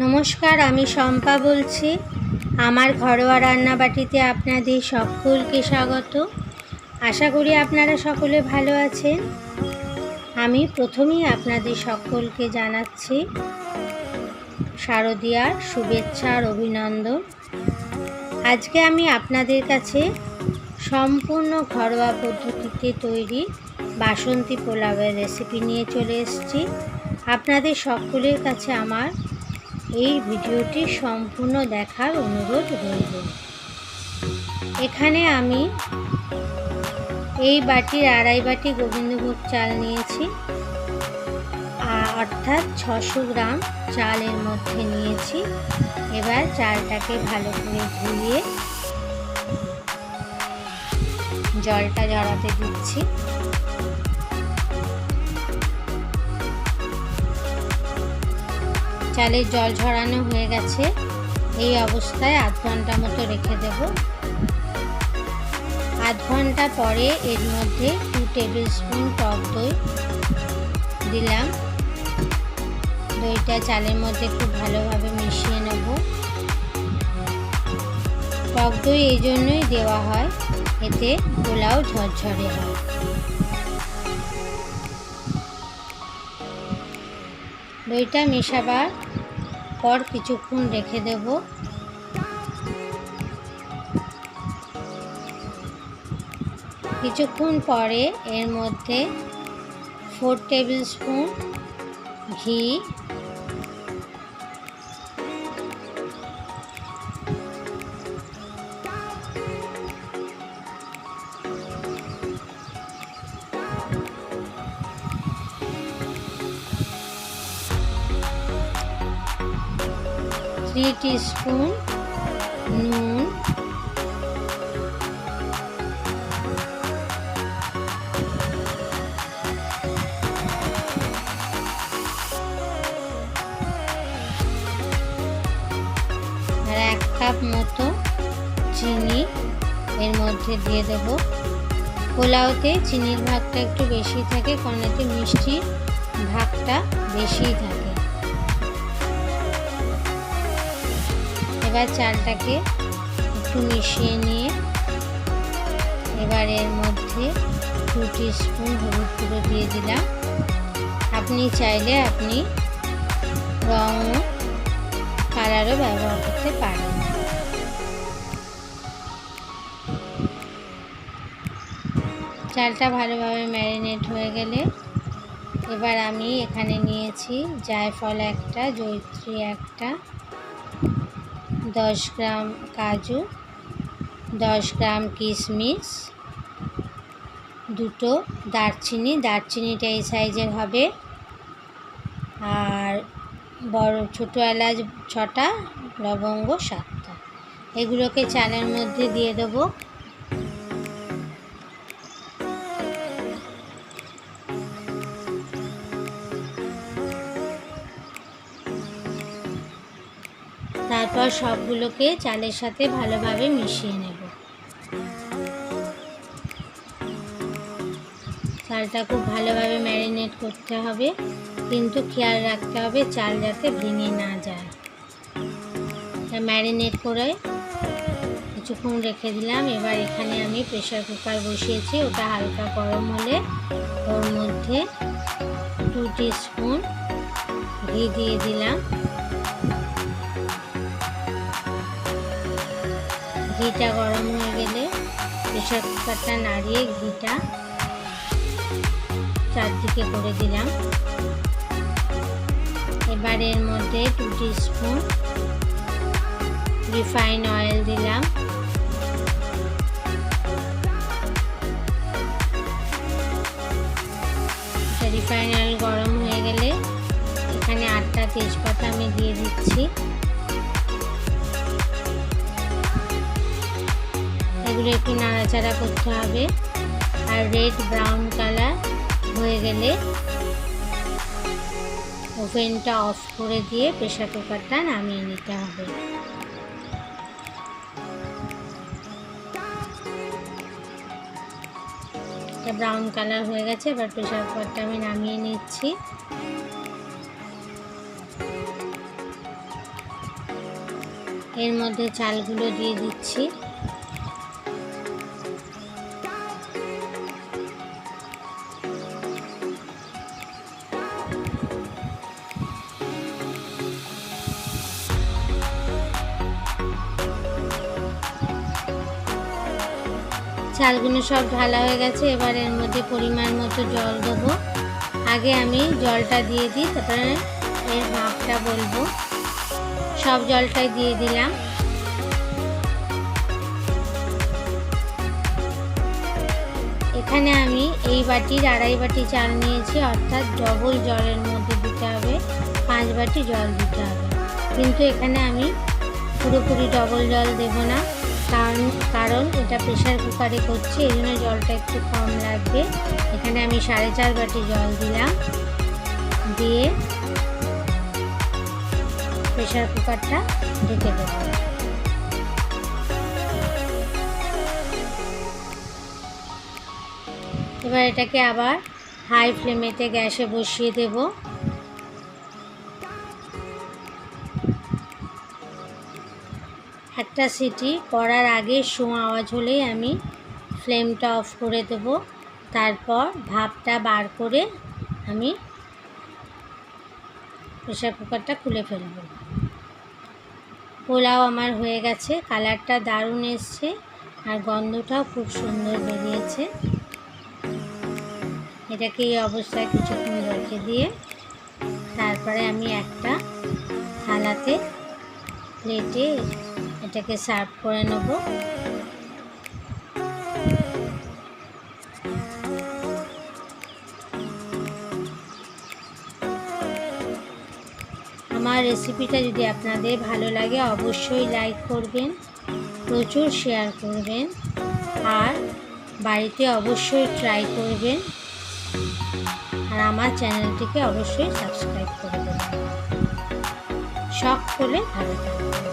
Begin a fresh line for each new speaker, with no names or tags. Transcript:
নমস্কার, আমি শম্পা বলছি। আমার ঘরোয়া রান্নাবাটিতে আপনাদের সকলকে স্বাগত। আশা করি আপনারা সকলে ভালো আছেন। আমি প্রথমেই আপনাদের সকলকে জানাচ্ছি, শারদীয়ার শুভেচ্ছা আর অভিনন্দন। আজকে আমি আপনাদের কাছে সম্পূর্ণ ঘরোয়া পদ্ধতিতে তৈরি বাসন্তী পোলাওয়ের রেসিপি নিয়ে চলে এসেছি। আপনাদের সকলের কাছে আমার এই ভিডিওটি সম্পূর্ণ দেখার অনুরোধ রইল। এখানে আমি এই বাটির আড়াই বাটি গোবিন্দভোগ চাল নিয়েছি। অর্থাৎ ছশো গ্রাম চালের মধ্যে নিয়েছি। এবার চালটাকে ভালো করে ধুয়ে জলটা জড়াতে দিচ্ছি। চালের জল ঝরানো হয়ে গেছে। এই অবস্থায় আধ ঘণ্টা মতো রেখে দেব। আধ ঘণ্টা পরে এর মধ্যে টু টেবিল স্পুন টক দই দিলাম। দইটা চালের মধ্যে খুব ভালোভাবে মিশিয়ে নেব। টক দই এই জন্যই দেওয়া হয়, এতে পোলাও ঝরঝরে হয়। দইটা মেশাবার পর কিছুক্ষণ রেখে দেব। কিছুক্ষণ পরে এর মধ্যে ফোর টেবিল স্পুন ঘি থ্রি টিস্পুন নুন, আর এক কাপ মতো চিনি এর মধ্যে দিয়ে দেব। পোলাওতে চিনির ভাগটা একটু বেশি থাকে, কারণ এতে মিষ্টির ভাগটা বেশিই থাকে। এবার চালটাকে একটু মিশিয়ে নিয়ে এবার এর মধ্যে টু স্পুন হলুদ গুঁড়ো দিয়ে দিলাম। আপনি চাইলে আপনি রং কালারও ব্যবহার করতে পারেন। চালটা ভালোভাবে ম্যারিনেট হয়ে গেলে এবার আমি এখানে নিয়েছি জায়ফল একটা জৈত্রী একটা দশ গ্রাম কাজু, দশ গ্রাম কিশমিশ, দুটো দারচিনি, দারচিনিটা এই সাইজের হবে। আর বড়, ছোটো এলাচ ছটা, লবঙ্গ সাতটা। এগুলোকে চালের মধ্যে দিয়ে দেবো। তারপর সবগুলোকে চালের সাথে ভালোভাবে মিশিয়ে নেব। চালটা খুব ভালোভাবে ম্যারিনেট করতে হবে, কিন্তু খেয়াল রাখতে হবে চাল যাতে ভেঙে না যায়। ম্যারিনেট করে কিছুক্ষণ রেখে দিলাম। এবার এখানে আমি প্রেশার কুকার বসিয়েছি, ওটা হালকা গরম হলে ওর মধ্যে টু স্পুন ঘি দিয়ে দিলাম। ঘিটা গরম হয়ে গেলে প্রেশার কুকারটা নাড়িয়ে ঘিটা চারদিকে করে দিলাম। এবার এর মধ্যে টু স্পুন রিফাইন অয়েল দিলাম। রিফাইন অয়েল গরম হয়ে গেলে এখানে আটটা তেজপাতা আমি দিয়ে দিচ্ছি। একটু নাড়াচাড়া করতে হবে? আর রেড ব্রাউন কালার হয়ে গেলে ওভেনটা অফ করে দিয়ে প্রেশার কুকারটা নামিয়ে নিতে হবে। ব্রাউন কালার হয়ে গেছে, এবার প্রেশার কুকারটা আমি নামিয়ে নিচ্ছি। এর মধ্যে চালগুলো দিয়ে দিচ্ছি। চালগুলো সব ঢালা হয়ে গেছে, এবার এর মধ্যে পরিমাণ মতো জল দেবো। আগে আমি জলটা দিয়ে দিই, তারপরে এর ভাবটা বলব। সব জলটাই দিয়ে দিলাম। এখানে আমি এই বাটির আড়াই বাটি চাল নিয়েছি, অর্থাৎ ডবল জলের মধ্যে দিতে হবে, পাঁচ বাটি জল দিতে হবে। কিন্তু এখানে আমি পুরোপুরি ডবল জল দেব না। কারণ কারণ এটা প্রেশার কুকারে করছি, এই জন্য জলটা একটু কম লাগবে। এখানে আমি সাড়ে চার বাটি জল দিলাম। দিয়ে প্রেশার কুকারটা ঢেকে দেবো। এবার এটাকে আবার হাই ফ্লেমেতে গ্যাসে বসিয়ে দেব। একটা সিটি করার আগে শো আওয়াজ হলেই আমি ফ্লেমটা অফ করে দেব। তারপর ভাপটা বার করে আমি প্রেশার কুকারটা খুলে ফেলব। পোলাও আমার হয়ে গেছে, কালারটা দারুণ এসছে আর গন্ধটাও খুব সুন্দর বেরিয়েছে। এটাকে এই অবস্থায় কিছুক্ষণ রেখে দিয়ে তারপরে আমি একটা থালাতে প্লেটে এটাকে সার্ভ করে নেব। আমার রেসিপিটা যদি আপনাদের ভালো লাগে, অবশ্যই লাইক করবেন, প্রচুর শেয়ার করবেন, আর বাড়িতে অবশ্যই ট্রাই করবেন। আর আমার চ্যানেলটিকে অবশ্যই সাবস্ক্রাইব করবেন শখ করে ভালো থাকবেন।